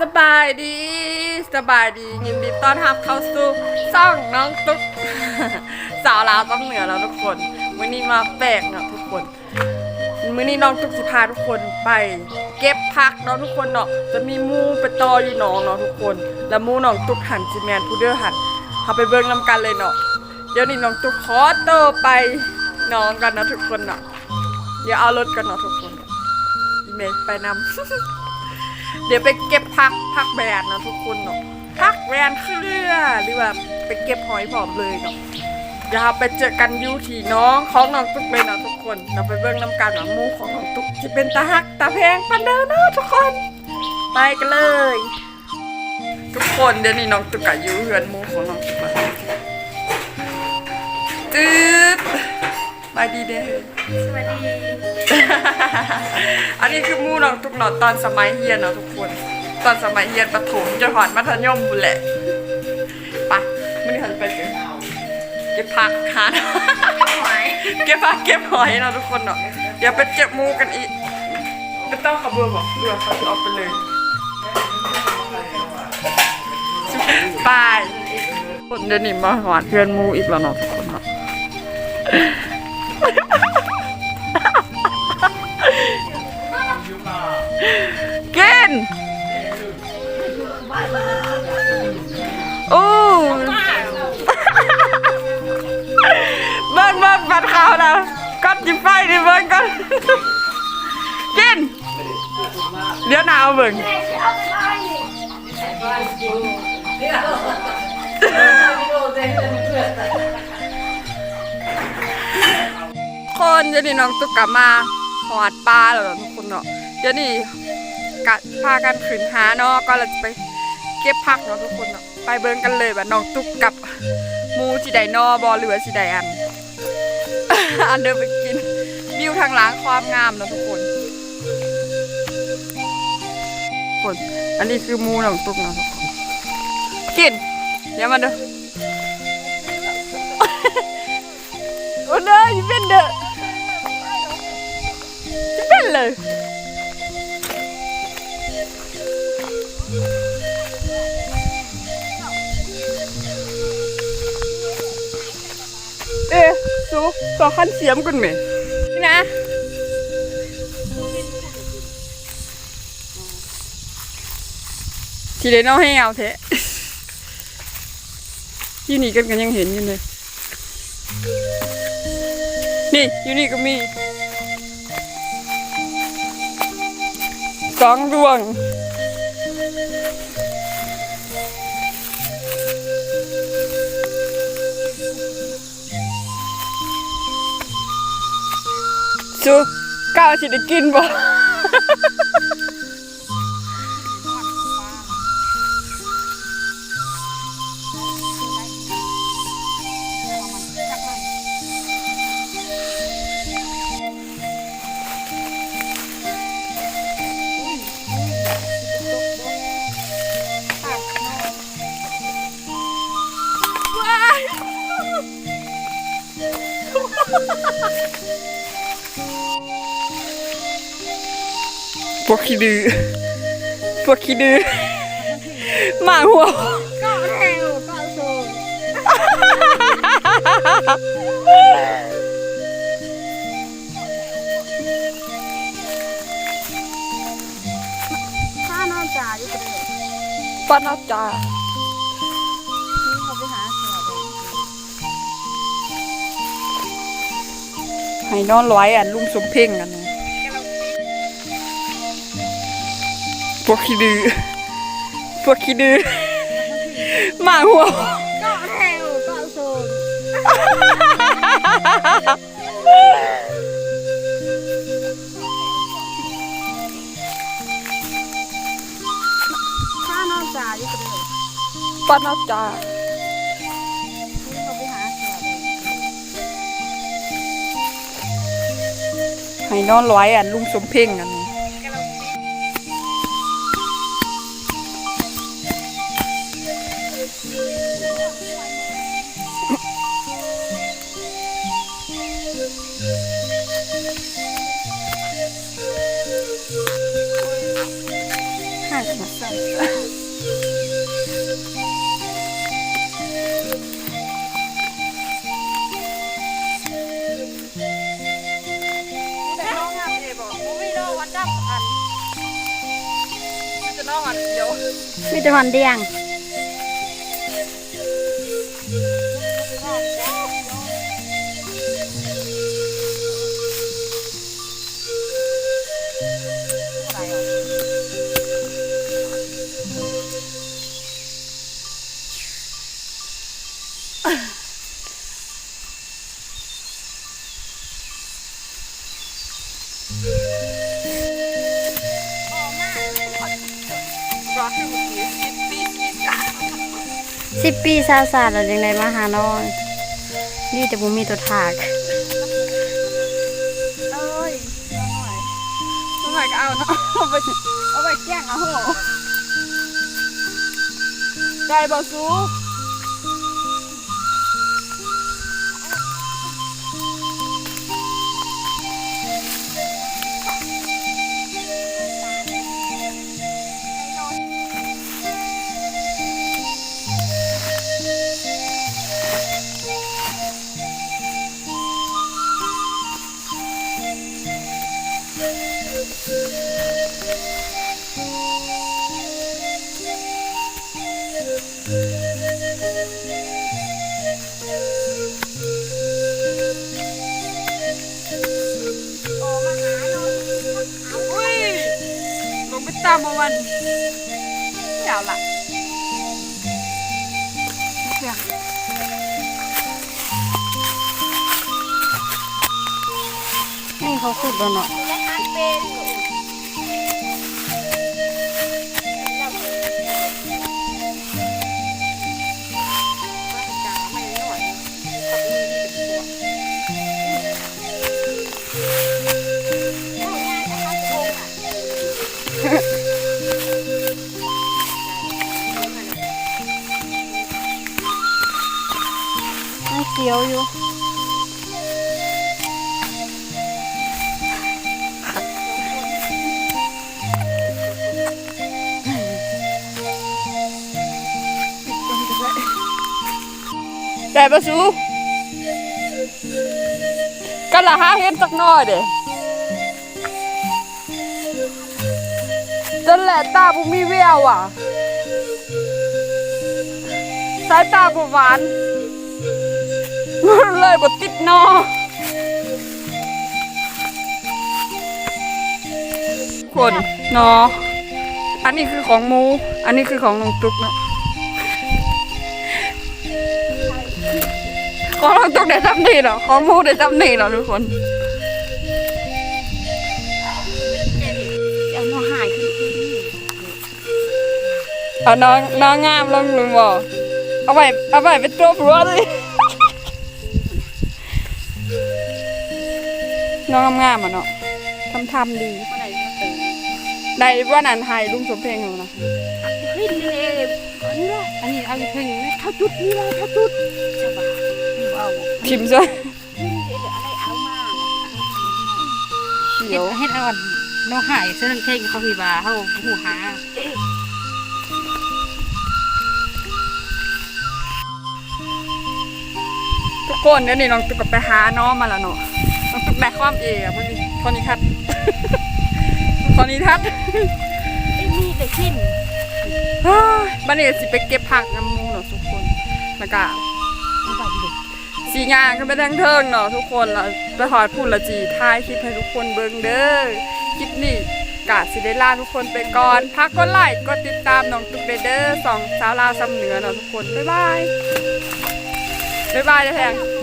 สบายดี สบายดียินดีต้อนรับเข้าสู่ซ่องน้องตุ๊ก สาวลาวต้องเหนือแล้วทุกคนมื้อนี้มาแปลกเนาะทุกคนมื้อนี้น้องตุ๊กสิพาทุกคนไป เก็บผักเนาะทุกคนเนาะจะมีมูไปตออยู่หนองเนาะทุกคน แล้วมูน้องตุ๊กหันจิแมนผู้เด้อหันเอาไปเบิ่งนํกันเลยเนาะเดี๋ยวนี้น้องตุ๊กขอตัวไปหนองกันนะทุกคนเนาะเดี๋ยวเอารถกันเนาะทุกคนอีเมลไปนำ เดี๋ยวไปเก็บผักผักแบนเนะทุกคนเนาะผักแบนเครือหรือว่าไปเก็บหอยผอมเลยเนาะเดี๋ยวเราไปเจอกันยูที่น้องของน้องตุ๊กเลยเนาะทุกคนเราไปเบิ่งน้ำกันว่ามูของน้องตุ๊กจะเป็นตาหักตาแพงปันเดินเนาะทุกคน ไปกันเลย ทุกคนเดี๋ยวนี้น้องตุ๊กอะอยู่เฮือนมูของน้องตุ๊กแล้ วตืดไปดีเด้อสวัสดีอันนี้คือหมูน้องตุ๊กเนาะตอนสมัยเรียนเนาะทุกคน ตอนสมัยเรียนประถมจนผ่านมัธยมบุนแหละไปมื่อนี้เราจะไปเก็บเก็บผักหาหอยเก็บผักเก็บหอยเนาะทุกคนเนาะเดี๋ยวไปเจ็บหมูกันอีกไม่ต้องขับเรือบอกเรือเขาจะเอาไปเลยไปคนเดี๋ยวนี้มาหวานเพื่อนหมูอีกแล้วเนาะทุกคนเนาะ กินโอ้เบิ้งเบิ้งบัดขาวนะกัดจิ้มไฟดิเบิ้งกันกิน เดี๋ยวหนาวเบิ้ง คนเดี๋ยวนี้น้องตุ๊กกลับมาหอดปลาแล้วทุกคนเนาะเดี๋ยวนี้กะพากันขึ้นหาเนาะก็เราจะไปเก็บผักเนาะทุกคนเนาะไปเบิ้งกันเลยว่าน้องตุ๊กกับมูสิไดนอบอหรือว่าสิไดอันอันเดินไปกินวิวทางหล้างความงามเนาะทุกคนคนอันนี้คือมูน้องตุ๊กเนาะทุกคนกินเดี๋ยวมาดูโอ้เด้อยิ่เป็นเด้อ เป็นเลยเอ๊ะสูสองคันเสียมกันไหมนี่นะทีเดนเอาให้เอาเทะที่นี่กันกันยังเห็นอยู่เลยนี่อยู่นี่ก็มี องดวงจูก้าวสิได้กินบ่ พวกขี้ดื้อพวกขี้ดื้อหมาหัวก็แทงก็โซถ้าน้องจ๋าอยู่กันเลยป้านาจา ให้นอนร้อยอันลุงสมเพ่งกันนะพวกขี้ดื้อพวกขี้ดื้อหมาหัวก็แทงก็โซถ้าน้องจ๋าอยู่กันเลยป้านาจา ให้นอนร้อยอันลุงสมเพ่งกันห่างกันนะ มีแต่วันเดียง สิบปีซาซาแล้วยังไงมาหาน้องนี่แต่บุมีตัวถากเอ้ยน้องหน่อยก็เอาเนาะเอาไปเอาไปแกล้งเอาหัวได้บอสู เดี๋ยวละเสียงนี่เขาขุดแล้วเนาะ มันเขียวอยู่ได้ปะซูกันละหาเห็นสักหน่อยเด้จนแหละตาบุมีแววอะ สายตาบุหวาน เลยบดติดนอคนนอ อันนี้คือของมู อันนี้คือของน้องตุกเนาะของน้องตุกได้ทำนี่เหรอของมูได้ทำนี่เหรอทุกคนเอามาหายขึ้นเอาน้องน้องงามลงลุงบอกเอาไปเอาไปเป็นตัวผัวเลย น้องงามๆอะเนาะทำทำดี เมื่อไหร่จะตื่นได้ว่านันไฮลุงสมเพลงอยู่นะขึ้นเลยอันนี้ละอันนี้เอาไปถึงเข้าจุดนี่เลยเข้าจุดใช่ปะนี่เอาพิมพ์ซะขึ้นเดี๋ยวอะไรเอามาเขียวเฮ็ดอ่อนน้องหายเส้นเท่งเขามีบาเขาหูหาทุกคนเดี๋ยวนี้น้องตุ๊กก็ไปหาน้องมาแล้วเนาะ น้องตุ๊กได้ความเอ๋อะมันมีคนนี้ทัดคนนี้ทัดไอ้มีแต่ชิ้นเฮ้ยบันนี้ก็สิไปเก็บผักน้ำมูเนาะทุกคนแล้วก็ไม่ไปดิสีงานกันไปทั้งเทิงเนาะทุกคนแล้วไปถอดพูดละจีท้ายคลิปให้ทุกคนเบิ่งเด้อคลิปนี้กะสิได้ลาทุกคนไปก่อนพักกดไลค์กดติดตามน้องตุ๊กเด้อเด้อสองสาวลาวซ้ำเหนือเนาะทุกคน บ๊ายบาย บ๊ายบายเด้อแทงเ